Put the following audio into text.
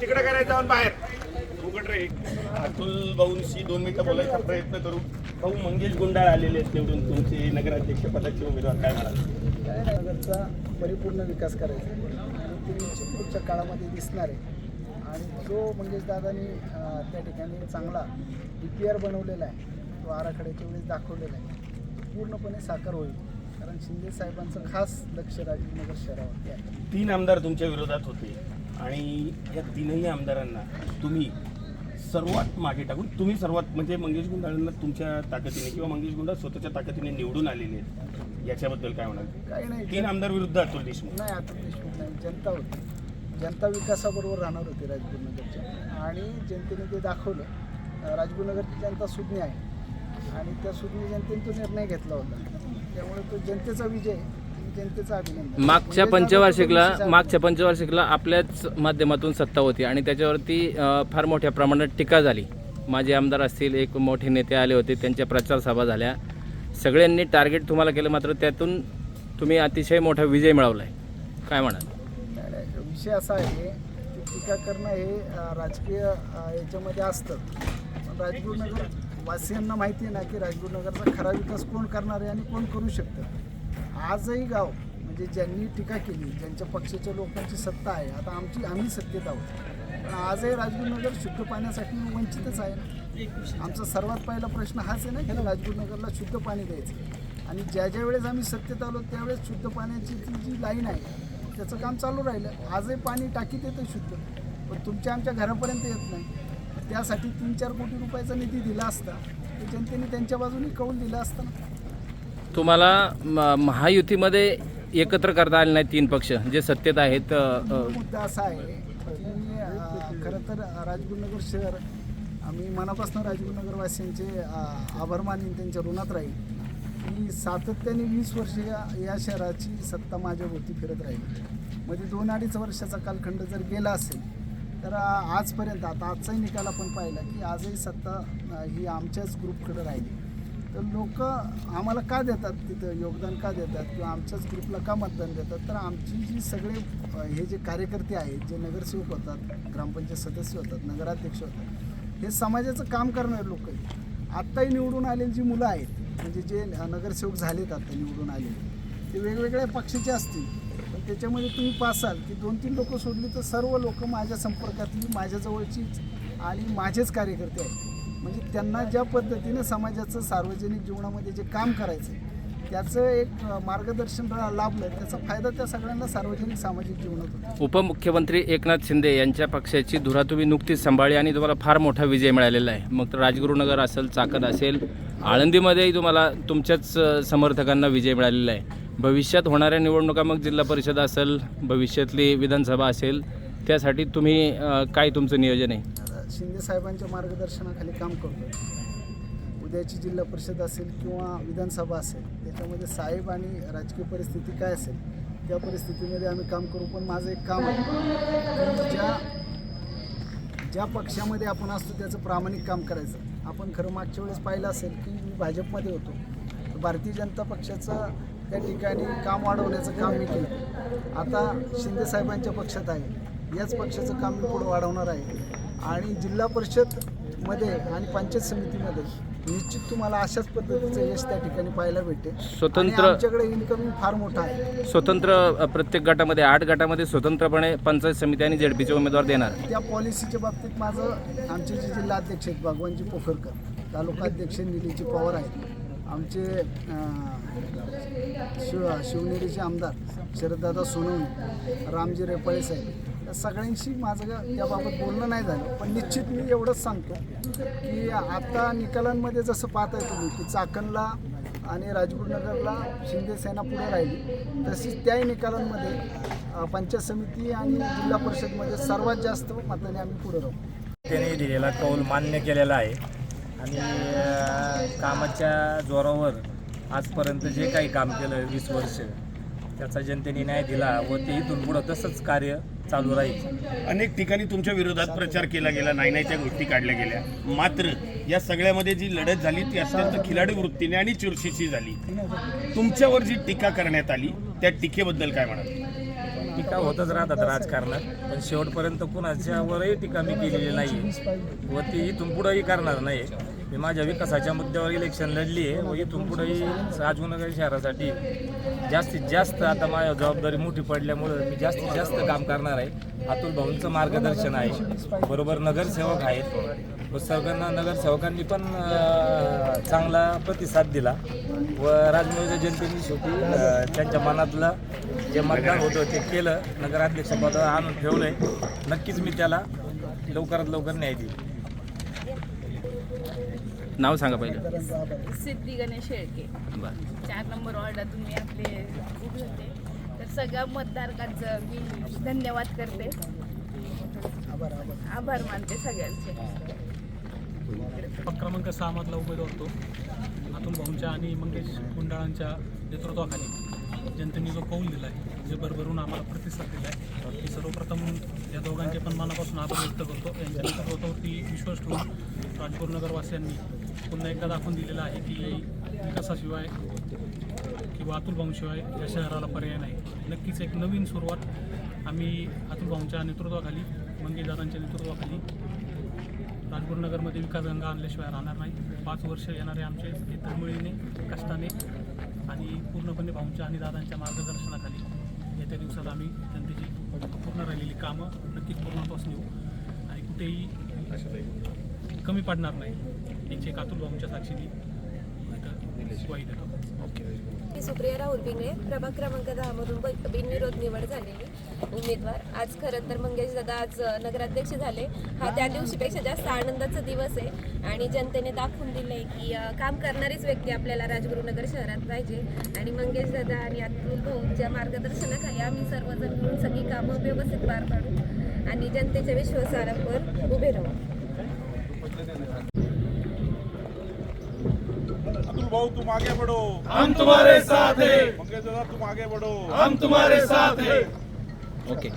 तिकडे करायचं जाऊन बाहेर अतुल भाऊंशी दोन मिनिटं बोलायचा प्रयत्न करू. भाऊ मंगेश गुंडाळ आलेले आहेत निवडून. तुमचे नगराध्यक्ष पदाचे उमेदवार काय म्हणाले? नगरचा परिपूर्ण विकास करायचा आणि ते निश्चित पुढच्या काळामध्ये दिसणार आहे. आणि जो मंगेश दादांनी त्या ठिकाणी चांगला डी पी आर बनवलेला आहे तो आराखड्याच्या वेळेस दाखवलेला आहे तो पूर्णपणे साकार होईल. कारण शिंदे साहेबांचं खास लक्ष राजीवनगर शहरावरती आहे. तीन आमदार तुमच्या विरोधात होते. आणि या तीनही आमदारांना तुम्ही सर्वात मागे टाकून तुम्ही सर्वात म्हणजे मंगेश गुंडाळांना तुमच्या ताकदीने किंवा मंगेश गुंडा स्वतःच्या ताकदीने निवडून आलेले आहेत. याच्याबद्दल काय म्हणाल? काही नाही. तीन आमदार विरुद्ध अतुल देशमुख. नाही आता देशमुख नाही. जनता होती. जनता विकासाबरोबर राहणार होती राजगुरुनगरच्या आणि जनतेने ते दाखवलं. अं, राजगुरुनगरची जनता सुज्ञ आहे. आणि त्या सुज्ञ जनतेने तो निर्णय घेतला होता. त्यामुळे तो जनतेचा विजय जनतेचा अभिनंदन. मागच्या पंचवार्षिकला मागच्या पंचवार्षिकला आपल्याच माध्यमातून सत्ता होती आणि त्याच्यावरती अ, फार मोठ्या प्रमाणात टीका झाली. माजी आमदार असतील एक मोठे नेते आले होते त्यांच्या प्रचार सभा झाल्या. सगळ्यांनी टार्गेट तुम्हाला केलं मात्र त्यातून तुम्ही अतिशय मोठा विजय मिळवला आहे काय म्हणाल? नाही, विषय असा आहे की टीका करणं हे अं, राजकीय अं, याच्यामध्ये असतं. पण राजगुरुनगर वासियांना माहिती आहे ना की राजगुरुनगरचा खरा विकास कोण करणार आहे आणि कोण करू शकतं? आजही गाव म्हणजे ज्यांनी टीका केली ज्यांच्या पक्षाच्या लोकांची सत्ता आहे आता आमची आम्ही सत्तेत आहोत. पण आजही राजगुरुनगर शुद्ध पाण्यासाठी वंचितच आहे ना? आमचा सर्वात पहिला प्रश्न हाच आहे ना की राजगुरुनगरला शुद्ध पाणी द्यायचं. आणि ज्या ज्या वेळेस आम्ही सत्तेत आलो त्यावेळेस शुद्ध पाण्याची ती जी लाईन आहे त्याचं काम चालू राहिलं. आजही पाणी टाकीत येतं शुद्ध. पण तुमच्या आमच्या घरापर्यंत येत नाही. त्यासाठी तीन चार कोटी रुपयाचा निधी दिला असता तर जनतेने त्यांच्या बाजूने कौल दिला असता ना? तुम्हाला म- महायुतीमध्ये एकत्र करता आले नाही तीन पक्ष जे सत्तेत आहेत अ, अ, मुद्दा असा आहे की अं, खरं तर राजगुरुनगर शहर आम्ही मनापासून राजगुरुनगरवासियांचे अं, आभार मानेन त्यांच्या ऋणात राहील. की सातत्याने वीस वर्ष या या शहराची सत्ता माझ्याभोवती फिरत राहील. म्हणजे दोन अडीच वर्षाचा कालखंड जर गेला असेल तर अं, आजपर्यंत आता आजचाही निकाल आपण पाहिला की आजही सत्ता अं, ही आमच्याच ग्रुपकडे राहिली. तर लोक आम्हाला का देतात तिथं? योगदान का देतात? किंवा आमच्याच ग्रुपला का मतदान देतात? तर आमची जी सगळे हे जे कार्यकर्ते आहेत जे नगरसेवक होतात ग्रामपंचायत सदस्य होतात नगराध्यक्ष होतात हे समाजाचं काम करणारे लोक आहेत. आत्ताही निवडून आलेली जी मुलं आहेत म्हणजे जे नगरसेवक झालेत आता निवडून आलेले ते वेगवेगळ्या पक्षाचे असतील. पण त्याच्यामध्ये तुम्ही पासाल की दोन तीन लोकं सोडली तर सर्व लोक माझ्या संपर्कातली माझ्याजवळचीच आणि माझेच कार्यकर्ते आहेत. म्हणजे त्यांना ज्या पद्धतीनं समाजाचं सार्वजनिक जीवनामध्ये जे काम करायचं त्याचं एक मार्गदर्शन लाभलं त्याचा फायदा त्या सगळ्यांना सार्वजनिक सामाजिक जीवनात होतो. उपमुख्यमंत्री एकनाथ शिंदे यांच्या पक्षाची धुरा तुम्ही नुकतीच सांभाळली आणि तुम्हाला फार मोठा विजय मिळालेला आहे. मग तर राजगुरुनगर असेल चाकण असेल आळंदीमध्येही तुम्हाला तुमच्याच समर्थकांना विजय मिळालेला आहे. भविष्यात होणाऱ्या निवडणुका मग जिल्हा परिषद असेल भविष्यातली विधानसभा असेल त्यासाठी तुम्ही काय तुमचं नियोजन आहे? शिंदे साहेबांच्या मार्गदर्शनाखाली काम करतो उद्याची जिल्हा परिषद असेल किंवा विधानसभा असेल त्याच्यामध्ये साहेब आणि राजकीय परिस्थिती काय असेल त्या परिस्थितीमध्ये आम्ही काम करू. पण माझं एक काम आहे ज्या ज्या पक्षामध्ये आपण असतो त्याचं प्रामाणिक काम करायचं. आपण खरं मागच्या वेळेस पाहिलं असेल की मी भाजपमध्ये होतो. तर भारतीय जनता पक्षाचं त्या ठिकाणी काम वाढवण्याचं काम मी केलं. आता शिंदे साहेबांच्या पक्षात आहे. याच पक्षाचं काम मी पुढे वाढवणार आहे. आणि जिल्हा परिषदमध्ये आणि पंचायत समितीमध्ये निश्चित तुम्हाला अशाच पद्धतीचं यश त्या ठिकाणी पाहायला भेटेल स्वतंत्र- आमच्याकडे इन्कमिंग फार मोठा आहे. स्वतंत्र प्रत्येक गटामध्ये आठ गटामध्ये स्वतंत्रपणे पंचायत समिती आणि झेडपीचे उमेदवार देणार. त्या पॉलिसीच्या बाबतीत माझं आमचे जे जिल्हाध्यक्ष आहेत भगवानजी पोखरकर तालुकाध्यक्ष निलीजी पवार आहेत. आमचे शिव शिवनेरीचे आमदार शरददादा सोनवणे रामजी रेपाळे साहेब या सगळ्यांशी माझं याबाबत बोलणं नाही झालं. पण निश्चित मी एवढंच सांगतो की आता निकालांमध्ये जसं पाहताय तुम्ही की चाकणला आणि राजगुरुनगरला शिंदे सेना पुढे राहिली तशीच त्याही निकालांमध्ये पंचायत समिती आणि जिल्हा परिषदमध्ये सर्वात जास्त मताने आम्ही पुढे राहू. त्यांनी दिलेला कौल मान्य केलेला आहे. आणि कामाच्या जोरावर आजपर्यंत जे काही काम केलं वीस वर्ष त्याचा जनतेने न्याय दिला व ते इथून पुढं तसंच कार्य चालू राहील. अनेक ठिकाणी तुमच्या विरोधात प्रचार केला गेला नाही नाहीच्या गोष्टी काढल्या गेल्या. मात्र या सगळ्यामध्ये जी लढत झाली ती अत्यंत खिलाडी वृत्तीने आणि चुरशीची झाली. तुमच्यावर जी टीका करण्यात आली त्या टीकेबद्दल काय म्हणाल? टीका होतच राहतात राजकारणात पण शेवटपर्यंत कुणाच्यावरही टीका मी केलेली नाही व ती इथून पुढंही करणार नाही मी माझ्या विकासाच्या मुद्द्यावर इलेक्शन लढली आहे व इथून पुढेही राजगुनगर शहरासाठी जास्तीत जास्त आता माझ्या जबाबदारी मोठी पडल्यामुळं मी जास्तीत जास्त काम करणार आहे. अतुल भाऊंचं मार्गदर्शन आहे. बरोबर नगरसेवक आहेत. व सर्वांना नगरसेवकांनी पण चांगला प्रतिसाद दिला. व राजमुच्या जनतेने शेवटी त्यांच्या मनातलं जे मतदान होतं ते केलं. नगराध्यक्षपदावर आणून ठेवलंय. नक्कीच मी त्याला लवकरात लवकर न्याय देईल नाव सांगा पहिलं. सिद्धी गणेश शेळके. बरं. चार नंबर वॉर्डातून मी आपले उभे होते. तर सगळ्या मतदारकांचं मी धन्यवाद करते. आभार आभार आभार मानते सगळ्यांचे. क्रमांक सहा मधला उमेदवार तो. अतुल भाऊंच्या आणि मंगेश गुंडाळांच्या नेतृत्वाखाली जनतेने जो कौल दिला आहे जे भरभरून आम्हाला प्रतिसाद दिला आहे मी सर्वप्रथम या दोघांचे पण मनापासून आभार व्यक्त करतो. यांच्या नेतृत्वावरती विश्वास ठेवून राजगुरुनगरवासियांनी पुन्हा एकदा दाखवून दिलेलं आहे की विकासाशिवाय किंवा अतुल भाऊंशिवाय या शहराला पर्याय नाही. नक्कीच एक नवीन सुरुवात आम्ही अतुल भाऊंच्या नेतृत्वाखाली मंगेशदारांच्या नेतृत्वाखाली राजगुरुनगरमध्ये विकासगंगा आणल्याशिवाय राहणार नाही. पाच वर्ष येणारे आमचे हे तळमळीने कष्टाने आणि पूर्णपणे भाऊंच्या आणि दादांच्या मार्गदर्शनाखाली येत्या दिवसात आम्ही जनतेची पूर्ण राहिलेली कामं नक्कीच पूर्णत्वास नेऊ आणि कुठेही कमी पडणार नाही. याची अतुल भाऊंच्या साक्षीने इथं ग्वाही देतो. मी सुप्रिया राहुल पिंगळे प्रभाग क्रमांक दहामधून बिनविरोध निवड झालेली उमेदवार. आज खरं तर मंगेश दादा आज नगराध्यक्ष झाले. हा त्या दिवशीपेक्षा जास्त आनंदाचा दिवस आहे आणि जनतेने दाखवून दिलं की काम करणारीच व्यक्ती आपल्याला राजगुरुनगर शहरात पाहिजे. आणि मंगेश दादा आणि अतुल भाऊच्या मार्गदर्शनाखाली आम्ही सर्वजण मिळून सगळी कामं व्यवस्थित पार पाडू आणि जनतेच्या विश्वासावर उभे राहू. अतुल भाऊ तुम आगे बढ़ो हम तुम्हारे साथ हैं. मंगेश दादा तुम आगे बढ़ो हम तुम्हारे साथ हैं. ओके